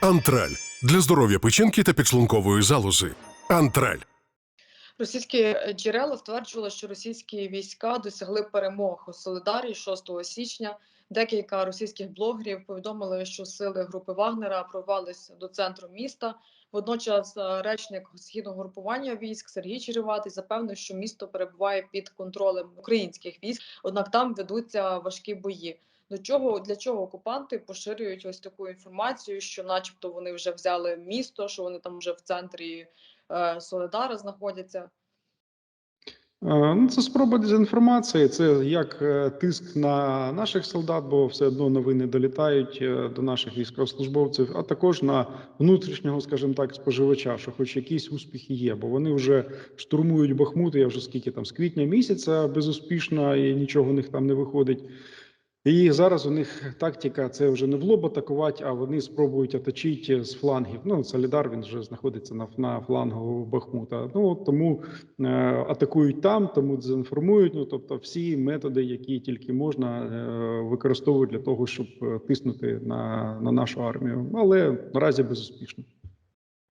Антраль для здоров'я печінки та підшлункової залози. Антраль. Російські е, джерела стверджували, що російські війська досягли перемог у Солидарі 6 січня. Декілька російських блогерів повідомили, що сили групи Вагнера прорвались до центру міста. Водночас е, речник східного групування військ Сергій Череватий запевнив, що місто перебуває під контролем українських військ, однак там ведуться важкі бої. До чого для чого окупанти поширюють ось таку інформацію, що, начебто, вони вже взяли місто, що вони там вже в центрі е, Соледара знаходяться. Е, Ну, це спроба дезінформації. Це як е, тиск на наших солдат, бо все одно новини долітають е, до наших військовослужбовців, а також на внутрішнього, скажімо так, споживача, що хоч якісь успіхи є, бо вони вже штурмують Бахмут. Я вже скільки там з квітня місяця безуспішно і нічого у них там не виходить. І зараз у них тактика це вже не в лоб атакувати, а вони спробують оточити з флангів. Ну, Солідар він вже знаходиться на, на флангу Бахмута. Ну тому е, атакують там, тому дезінформують. Ну тобто, всі методи, які тільки можна, е, використовують для того, щоб е, тиснути на, на нашу армію. Але наразі безуспішно.